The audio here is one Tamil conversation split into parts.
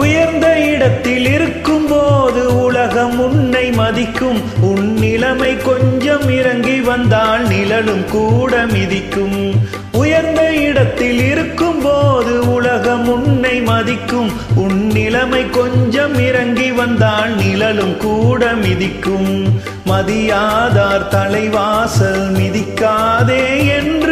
உயர்ந்த இடத்தில் இருக்கும் போது உலகம் உன்னை மதிக்கும். உன் நிலைமை கொஞ்சம் இறங்கி வந்தால் நிழலும் கூட மிதிக்கும். உயர்ந்த இடத்தில் இருக்கும் போது உலகம் உன்னை மதிக்கும். உன் நிலைமை கொஞ்சம் இறங்கி வந்தால் நிழலும் கூட மிதிக்கும். மதியாதார் தலைவாசல் மிதிக்காதே என்று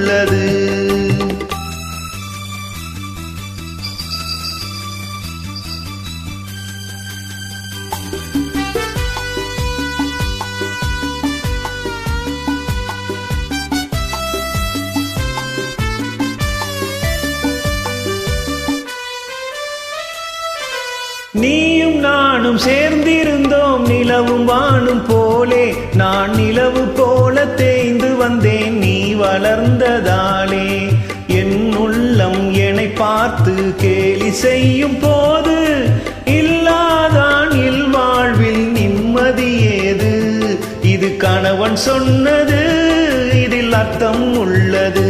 நீயும் நானும் சேர்ந்திருந்தோம் நிலவும் வானும் போலே. நான் நிலவு போல தேய்ந்து வந்தேன் நீ வளர்ந்ததாலே. என் உள்ளம் என்னை பார்த்து கேலி செய்யும் போது இல்லாதான் இல்வாழ்வில் நிம்மதி ஏது? இது கணவன் சொன்னது இதில் அர்த்தம் உள்ளது.